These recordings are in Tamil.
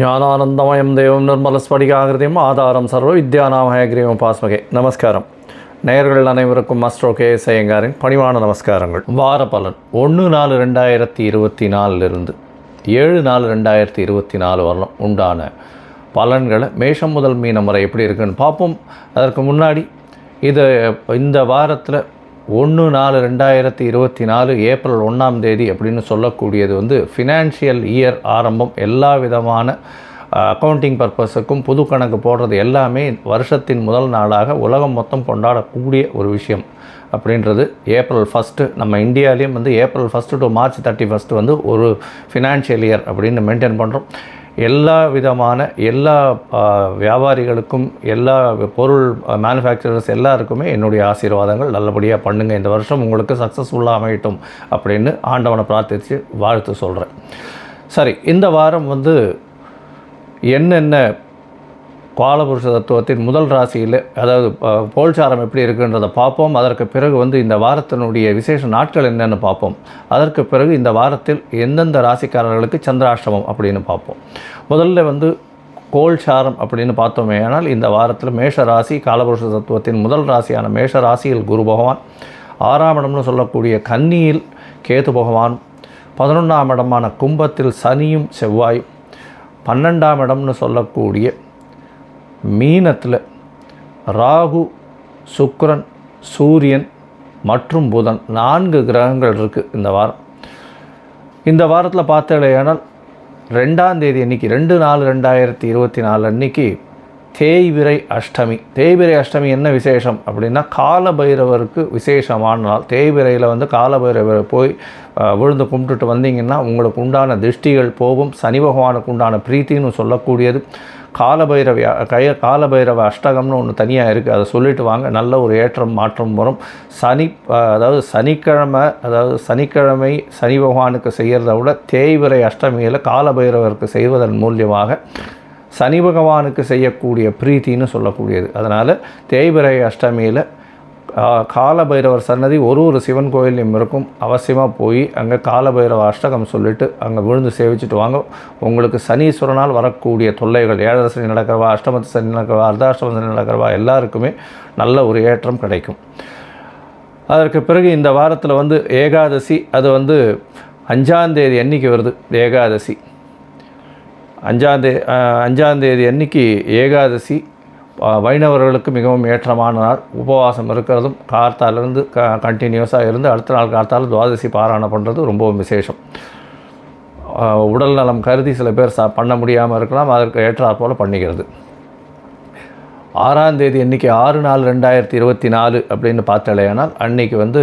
ஞானானந்தமயம் தேவம் நிர்மலஸ்படிகாகிருதியும் ஆதாரம் சர்வ வித்யாநாமயகிரியம் பாஸ்மகே. நமஸ்காரம். நேயர்கள் அனைவருக்கும் மஸ்ட்ரோ கே எஸ் ஐயங்காரின் பணிவான நமஸ்காரங்கள். வார பலன். ஒன்று நாலு ரெண்டாயிரத்தி இருபத்தி நாலிலிருந்து ஏழு நாலு ரெண்டாயிரத்தி இருபத்தி நாலு வரலாம் உண்டான பலன்களை மேஷம் முதல் மீனம் வரை எப்படி இருக்குன்னு பார்ப்போம். அதற்கு முன்னாடி இது இந்த வாரத்தில் ஒன்று நாலு ரெண்டாயிரத்தி இருபத்தி நாலு ஏப்ரல் ஒன்றாம் தேதி அப்படின்னு சொல்லக்கூடியது வந்து ஃபினான்ஷியல் இயர் ஆரம்பம். எல்லா விதமான அக்கௌண்டிங் பர்பஸுக்கும் புது கணக்கு போடுறது எல்லாமே வருஷத்தின் முதல் நாளாக உலகம் மொத்தம் கொண்டாடக்கூடிய ஒரு விஷயம் அப்படின்றது. ஏப்ரல் ஃபஸ்ட்டு நம்ம இந்தியாவிலையும் வந்து April first to March thirty first வந்து ஒரு ஃபினான்ஷியல் இயர் அப்படின்னு மெயின்டைன் பண்ணுறோம் எல்லா விதமான எல்லா வியாபாரிகளுக்கும் எல்லா பொருள் மேனுஃபேக்சரர்ஸ் எல்லாருக்குமே என்னுடைய ஆசீர்வாதங்கள் நல்லபடியாக பண்ணுங்கள் இந்த வருஷம் உங்களுக்கு சக்ஸஸ்ஃபுல்லாக அமையட்டும் அப்படின்னு ஆண்டவனை பிரார்த்தித்து வாழ்த்து சொல்கிறேன் சரி இந்த வாரம் வந்து என்னென்ன காலபுருஷ தத்துவத்தின் முதல் ராசியில் அதாவது போல்சாரம் எப்படி இருக்குன்றதை பார்ப்போம். அதற்கு பிறகு வந்து இந்த வாரத்தினுடைய விசேஷ நாட்கள் என்னென்னு பார்ப்போம். அதற்கு பிறகு இந்த வாரத்தில் எந்தெந்த ராசிக்காரர்களுக்கு சந்திராஷ்டமம் அப்படின்னு பார்ப்போம். முதல்ல வந்து கோல்சாரம் அப்படின்னு பார்த்தோமே ஆனால் இந்த வாரத்தில் மேஷ ராசி காலபுருஷ தத்துவத்தின் முதல் ராசியான மேஷ ராசியில் குரு பகவான் ஆறாம் இடம்னு சொல்லக்கூடிய கன்னியில் கேது பகவான் பதினொன்றாம் இடமான கும்பத்தில் சனியும் செவ்வாயும் பன்னெண்டாம் இடம்னு சொல்லக்கூடிய மீனத்தில் ராகு சுக்ரன் சூரியன் மற்றும் புதன் நான்கு கிரகங்கள் இருக்குது இந்த வாரம். இந்த வாரத்தில் பார்த்தலையானால் ரெண்டாம் தேதி அன்னைக்கு ரெண்டு நாலு ரெண்டாயிரத்தி இருபத்தி நாலு அன்னைக்கு தேய்விரை அஷ்டமி. தேய்விரை அஷ்டமி என்ன விசேஷம் அப்படின்னா காலபைரவருக்கு விசேஷமான நாள். தேய்விரையில் வந்து காலபைரவரை போய் விழுந்து கும்பிட்டுட்டு வந்தீங்கன்னா உங்களுக்கு உண்டான திருஷ்டிகள் போகும். சனி பகவானுக்கு உண்டான பிரீத்தின்னு சொல்லக்கூடியது. காலபைரவ கய காலபைரவ அஷ்டகம்னு ஒன்று தனியாக இருக்குது அதை சொல்லிட்டு வாங்க. நல்ல ஒரு ஏற்றம் மாற்றம் வரும். சனி அதாவது சனிக்கிழமை அதாவது சனிக்கிழமை சனி பகவானுக்கு செய்கிறத விட தேய்விரை அஷ்டமியில் காலபைரவருக்கு செய்வதன் மூலியமாக சனி பகவானுக்கு செய்யக்கூடிய பிரீத்தின்னு சொல்லக்கூடியது. அதனால் தேய்பிரை அஷ்டமியில் காலபைரவர் சன்னதி ஒரு ஒரு சிவன் கோயிலையும் இருக்கும். அவசியமாக போய் அங்கே காலபைரவ அஷ்டகம் சொல்லிட்டு அங்கே விழுந்து சேவிச்சுட்டு வாங்க. உங்களுக்கு சனீஸ்வரனால் வரக்கூடிய தொல்லைகள் ஏழரை சனி நடக்கிறவா அஷ்டமத்து சனி நடக்கிறவா அர்த்தாஷ்டம சனி நடக்கிறவா எல்லாருக்குமே நல்ல ஒரு ஏற்றம் கிடைக்கும். அதற்கு பிறகு இந்த வாரத்தில் வந்து ஏகாதசி அது வந்து அஞ்சாந்தேதி அன்னைக்கு வருது ஏகாதசி. அஞ்சாந்தே அஞ்சாந்தேதி அன்னைக்கு ஏகாதசி வைணவர்களுக்கு மிகவும் ஏற்றமான நாள் உபவாசம் இருக்கிறதும் கார்த்தாலிருந்து க கண்டினியூஸாக இருந்து அடுத்த நாள் கார்த்தாலும் துவாதசி பாராயணம் பண்ணுறது ரொம்பவும் விசேஷம். உடல் நலம் கருதி சில பேர் சா பண்ண முடியாமல் இருக்கலாம் அதற்கு ஏற்றாற் போல் பண்ணிக்கிறது. ஆறாம் தேதி இன்றைக்கி ஆறு நாலு ரெண்டாயிரத்தி இருபத்தி நாலு அப்படின்னு பார்த்தாலேயானால் அன்னைக்கு வந்து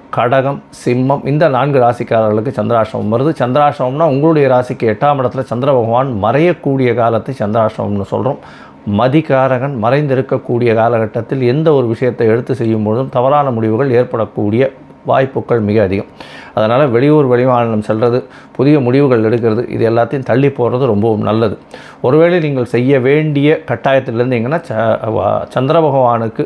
கடகம் சிம்மம் இந்த நான்கு ராசிக்காரர்களுக்கு சந்திராசிரமம் வருது. சந்திராசிரமம்னா உங்களுடைய ராசிக்கு எட்டாம் இடத்துல சந்திர பகவான் மறையக்கூடிய காலத்தை சந்திராசிரமம்னு சொல்கிறோம் மதிகாரகன் மறைந்திருக்கக்கூடிய காலகட்டத்தில் எந்த ஒரு விஷயத்தை எடுத்து செய்யும் பொழுதும் தவறான முடிவுகள் ஏற்படக்கூடிய வாய்ப்புகள் மிக அதிகம். அதனால் வெளியூர் வெளிமாநிலம் செல்வது புதிய முடிவுகள் எடுக்கிறது இது எல்லாத்தையும் தள்ளி போடுறது ரொம்பவும் நல்லது. ஒருவேளை நீங்கள் செய்ய வேண்டிய கட்டாயத்தில் இருந்தீங்கன்னா ச சந்திர பகவானுக்கு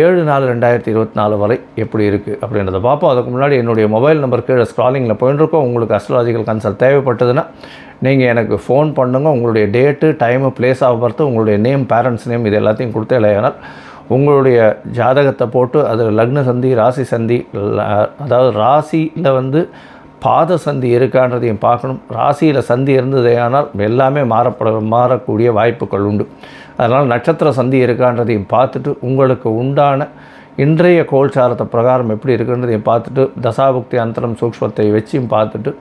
ஏழு நாலு ரெண்டாயிரத்தி இருபத்தி நாலு வரை எப்படி இருக்குது அப்படின்றத பார்ப்போம். அதுக்கு முன்னாடி என்னுடைய மொபைல் நம்பர் கீழே ஸ்க்ராலிங்கில் போயிட்டுருக்கோம் உங்களுக்கு அஸ்ட்ராலஜிக்கல் கன்சல்ட் தேவைப்பட்டதுன்னா நீங்கள் எனக்கு ஃபோன் பண்ணுங்கள் உங்களுடைய date time place of birth உங்களுடைய நேம் பேரண்ட்ஸ் நேம் இது எல்லாத்தையும் கொடுத்தே இல்லையானால் உங்களுடைய ஜாதகத்தை போட்டு அது லக்ன சந்தி ராசி சந்தி அதாவது ராசியில் வந்து பாத சந்தி இருக்கான்றதையும் பார்க்கணும். ராசியில் சந்தி இருந்ததேயானால் எல்லாமே மாறப்பட மாறக்கூடிய வாய்ப்புகள் உண்டு. அதனால் நட்சத்திர சந்தி இருக்கான்றதையும் பார்த்துட்டு உங்களுக்கு உண்டான இன்றைய கோல்சாரத்தை பிரகாரம் எப்படி இருக்குன்றதையும் பார்த்துட்டு தசாபுக்தி அந்தரம் சூக்ஷ்மத்தை வச்சியும் பார்த்துட்டு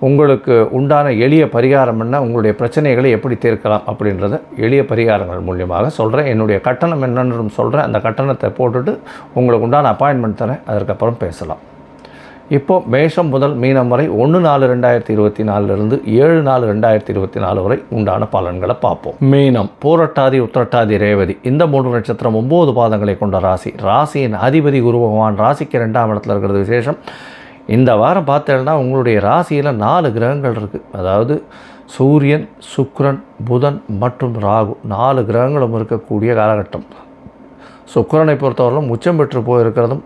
உங்களுக்கு உண்டான எளிய பரிகாரம் என்ன உங்களுடைய பிரச்சனைகளை எப்படி தீர்க்கலாம் அப்படின்றத எளிய பரிகாரங்கள் மூலியமாக சொல்கிறேன் என்னுடைய கட்டணம் என்னன்னு சொல்கிறேன் அந்த கட்டணத்தை போட்டுட்டு உங்களுக்கு உண்டான அப்பாயின்மெண்ட் தரேன். அதற்கப்புறம் பேசலாம். இப்போ மேஷம் முதல் மீனம் வரை ஒன்று நாலு ரெண்டாயிரத்தி இருபத்தி நாலுலேருந்து ஏழு நாலு ரெண்டாயிரத்தி இருபத்தி நாலு வரை உண்டான பலன்களை பார்ப்போம். மீனம் பூரட்டாதி உத்திரட்டாதி ரேவதி. இந்த மூன்று நட்சத்திரம் ஒம்பது பாதங்களை கொண்ட ராசி. ராசியின் அதிபதி குரு பகவான் ராசிக்கு ரெண்டாம் இடத்துல இருக்கிறது விசேஷம். இந்த வாரம் பார்த்தேன்னா உங்களுடைய ராசியில் நாலு கிரகங்கள் இருக்குது அதாவது சூரியன் சுக்ரன் புதன் மற்றும் ராகு. நாலு கிரகங்களும் இருக்கக்கூடிய காலகட்டம். சுக்கரனை பொறுத்தவரையிலும் உச்சம் பெற்று போயிருக்கிறதும்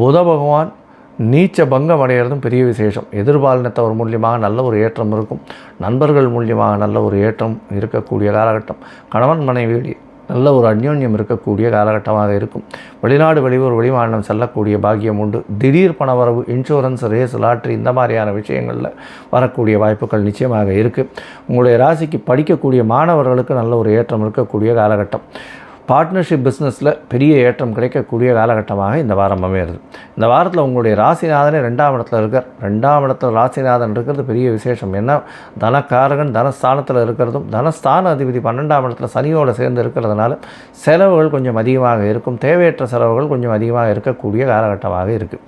புத பகவான் நீச்ச பங்கம் அடைகிறதும் பெரிய விசேஷம். எதிர்பாலினத்தவர் மூலியமாக நல்ல ஒரு ஏற்றம் இருக்கும். நண்பர்கள் மூலியமாக நல்ல ஒரு ஏற்றம் இருக்கக்கூடிய காலகட்டம். கணவன் மனைவி நல்ல ஒரு அந்யோன்யம் இருக்கக்கூடிய காலகட்டமாக இருக்கும். வெளிநாடு வெளியூர் வெளிமாநிலம் செல்லக்கூடிய பாக்கியம் உண்டு. திடீர் பணவரவு இன்சூரன்ஸ் ரேஸ் லாட்ரி இந்த மாதிரியான விஷயங்களில் வரக்கூடிய வாய்ப்புகள் நிச்சயமாக இருக்குது உங்களுடைய ராசிக்கு படிக்கக்கூடிய மாணவர்களுக்கு நல்ல ஒரு ஏற்றம் இருக்கக்கூடிய காலகட்டம். பார்ட்னர்ஷிப் பிஸ்னஸில் பெரிய ஏற்றம் கிடைக்கக்கூடிய காலகட்டமாக இந்த வாரம் அமையிறது இந்த வாரத்தில் உங்களுடைய ராசிநாதனே ரெண்டாம் இடத்துல இருக்கார். ரெண்டாம் இடத்துல ராசிநாதன் இருக்கிறது பெரிய விசேஷம். என்ன தனக்காரகன் தனஸ்தானத்தில் இருக்கிறதும் தனஸ்தான அதிபதி பன்னெண்டாம் இடத்துல சனியோடு சேர்ந்து இருக்கிறதுனால செலவுகள் கொஞ்சம் அதிகமாக இருக்கும். தேவையற்ற செலவுகள் கொஞ்சம் அதிகமாக இருக்கக்கூடிய காலகட்டமாக இருக்குது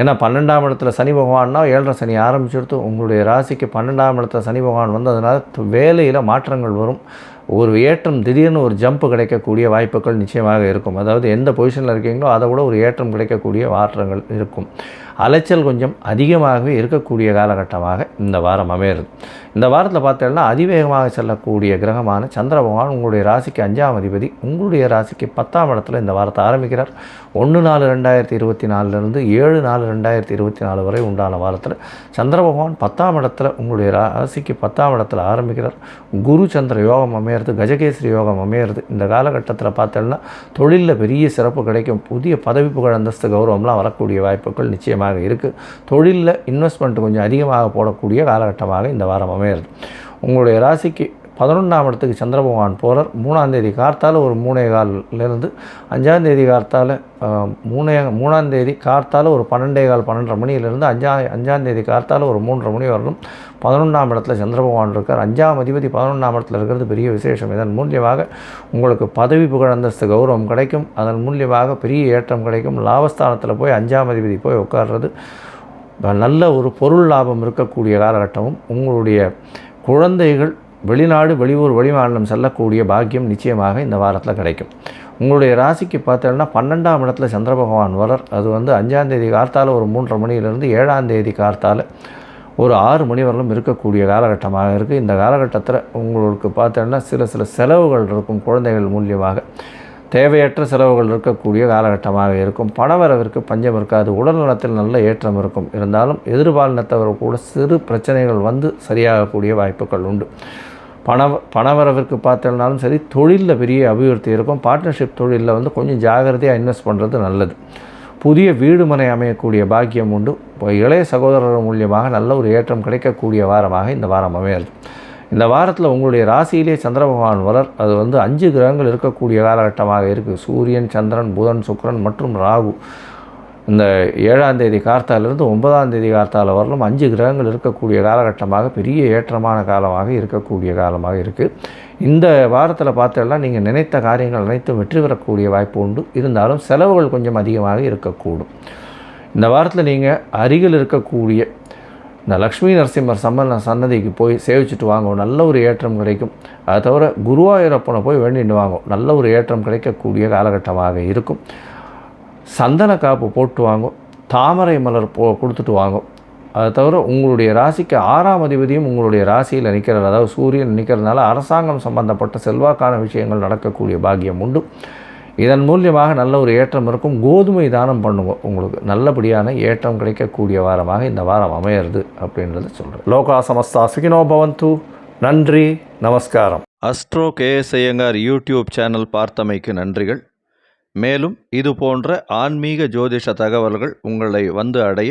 ஏன்னா பன்னெண்டாம் இடத்துல சனி பகவான்னா ஏழரை சனி ஆரம்பிச்சுடுத்து உங்களுடைய ராசிக்கு பன்னெண்டாம் இடத்துல சனி பகவான் வந்ததுனால வேலையில் மாற்றங்கள் வரும். ஒரு ஏற்றம் திடீர்னு ஒரு ஜம்ப் கிடைக்கக்கூடிய வாய்ப்புகள் நிச்சயமாக இருக்கும். அதாவது எந்த பொசிஷனில் இருக்கீங்களோ அதை விட ஒரு ஏற்றம் கிடைக்கக்கூடிய மாற்றங்கள் இருக்கும். அலைச்சல் கொஞ்சம் அதிகமாகவே இருக்கக்கூடிய காலகட்டமாக இந்த வாரம் அமையிறது இந்த வாரத்தில் பார்த்தீங்கன்னா அதிவேகமாக செல்லக்கூடிய கிரகமான சந்திர பகவான் உங்களுடைய ராசிக்கு அஞ்சாம் அதிபதி உங்களுடைய ராசிக்கு பத்தாம் இடத்துல இந்த வாரத்தை ஆரம்பிக்கிறார். ஒன்று நாலு ரெண்டாயிரத்தி இருபத்தி நாலுலேருந்து ஏழு நாலு ரெண்டாயிரத்தி இருபத்தி நாலு வரை உண்டான வாரத்தில் சந்திர பகவான் பத்தாம் இடத்துல உங்களுடைய ராசிக்கு பத்தாம் இடத்துல ஆரம்பிக்கிறார். குரு சந்திர யோகம் அமையிறது கஜகேசரி யோகம் அமையிறது. இந்த காலகட்டத்தில் பார்த்தோம்னா தொழிலில் பெரிய சிறப்பு கிடைக்கும். புதிய பதவி புகழ் அந்தஸ்து கௌரவம்லாம் வரக்கூடிய வாய்ப்புகள் நிச்சயமாக இருக்குது தொழிலில் இன்வெஸ்ட்மெண்ட் கொஞ்சம் அதிகமாக போடக்கூடிய காலகட்டமாக இந்த வாரம் அமையிறது. உங்களுடைய ராசிக்கு பதினொன்றாம் இடத்துக்கு சந்திர பகவான் போகிறார் மூணாம் தேதி ஒரு மூணே கால்லேருந்து அஞ்சாம் தேதி கார்த்தால மூணே மூணாந்தேதி கார்த்தால் ஒரு பன்னெண்டே கால் பன்னெண்டரை மணியிலேருந்து அஞ்சா அஞ்சாந்தேதி கார்த்தால் ஒரு மூன்றரை மணி வரலும் பதினொன்றாம் இடத்துல சந்திர பகவான் இருக்கார். அஞ்சாம் அதிபதி பதினொன்றாம் இடத்துல இருக்கிறது பெரிய விசேஷம். இதன் மூலியமாக உங்களுக்கு பதவி புகழ் அந்தஸ்து கௌரவம் கிடைக்கும். அதன் மூலியமாக பெரிய ஏற்றம் கிடைக்கும். லாபஸ்தானத்தில் போய் அஞ்சாம் அதிபதி போய் உட்கார்றது நல்ல ஒரு பொருள் லாபம் இருக்கக்கூடிய காலகட்டமும் உங்களுடைய குழந்தைகள் வெளிநாடு வெளியூர் வெளிமாநிலம் செல்லக்கூடிய பாக்கியம் நிச்சயமாக இந்த வாரத்தில் கிடைக்கும். உங்களுடைய ராசிக்கு பார்த்தோம்னா பன்னெண்டாம் இடத்துல சந்திர பகவான் வரார் அது வந்து அஞ்சாம் தேதி கார்த்தால ஒரு மூன்றரை மணியிலிருந்து ஏழாந்தேதி கார்த்தால ஒரு ஆறு மணி வரலும் இருக்கக்கூடிய காலகட்டமாக இருக்குது இந்த காலகட்டத்தில் உங்களுக்கு பார்த்தோன்னா சில சில செலவுகள் இருக்கும் குழந்தைகள் மூலியமாக. தேவையற்ற செலவுகள் இருக்கக்கூடிய காலகட்டமாக இருக்கும். பணவரவிற்கு பஞ்சம் இருக்காது. உடல் நலத்தில் நல்ல ஏற்றம் இருக்கும். இருந்தாலும் எதிர்பாலினத்தவர் கூட சிறு பிரச்சனைகள் வந்து சரியாகக்கூடிய வாய்ப்புகள் உண்டு. பண பணவரவிற்கு பார்த்தோம்னாலும் சரி தொழிலில் பெரிய அபிவிருத்தி இருக்கும். பார்ட்னர்ஷிப் தொழிலில் வந்து கொஞ்சம் ஜாகிரதையாக இன்வெஸ்ட் பண்ணுறது நல்லது. புதிய வீடு மனை அமையக்கூடிய பாக்கியம் உண்டு. இப்போ இளைய சகோதரர் மூலியமாக நல்ல ஒரு ஏற்றம் கிடைக்கக்கூடிய வாரமாக இந்த வாரம் அமையாது இந்த வாரத்தில் உங்களுடைய ராசியிலே சந்திர பகவான் வளர். அது வந்து அஞ்சு கிரகங்கள் இருக்கக்கூடிய காலகட்டமாக இருக்குது சூரியன் சந்திரன் புதன் சுக்கரன் மற்றும் ராகு. இந்த ஏழாம் தேதி கார்த்தாலிருந்து ஒன்பதாம் தேதி கார்த்தால வரலும் அஞ்சு கிரகங்கள் இருக்கக்கூடிய காலகட்டமாக பெரிய ஏற்றமான காலமாக இருக்கக்கூடிய காலமாக இருக்குது இந்த வாரத்தில் பார்த்தோம்னா நீங்கள் நினைத்த காரியங்கள் அனைத்தும் வெற்றி பெறக்கூடிய வாய்ப்பு உண்டு. இருந்தாலும் செலவுகள் கொஞ்சம் அதிகமாக இருக்கக்கூடும். இந்த வாரத்தில் நீங்கள் அருகில் இருக்கக்கூடிய இந்த லக்ஷ்மி நரசிம்மர் சம்மன சன்னதிக்கு போய் சேவிச்சுட்டு வாங்கும் நல்ல ஒரு ஏற்றம் கிடைக்கும். அதை தவிர குருவாயூரப்பனை போய் வேண்டிட்டு வாங்கும் நல்ல ஒரு ஏற்றம் கிடைக்கக்கூடிய காலகட்டமாக இருக்கும். சந்தன காப்பு போட்டு வாங்கும் தாமரை மலர் போ கொடுத்துட்டு வாங்கும் அதை தவிர உங்களுடைய ராசிக்கு ஆறாம் அதிபதியும் உங்களுடைய ராசியில் நிற்கிறது அதாவது சூரியன் நிற்கிறதுனால அரசாங்கம் சம்பந்தப்பட்ட செல்வாக்கான விஷயங்கள் நடக்கக்கூடிய பாக்கியம் உண்டு. இதன் மூலியமாக நல்ல ஒரு ஏற்றம் இருக்கும். கோதுமை தானம் பண்ணுங்க. உங்களுக்கு நல்லபடியான ஏற்றம் கிடைக்கக்கூடிய வாரமாக இந்த வாரம் அமையிறது அப்படின்றத சொல்கிறேன் லோகா சமஸ்தா சுகினோ பவந்து. நன்றி நமஸ்காரம். Astro KS Iyengar YouTube channel பார்த்தமைக்கு நன்றிகள். மேலும் இது போன்ற ஆன்மீக ஜோதிஷ தகவல்கள் உங்களை வந்து அடைய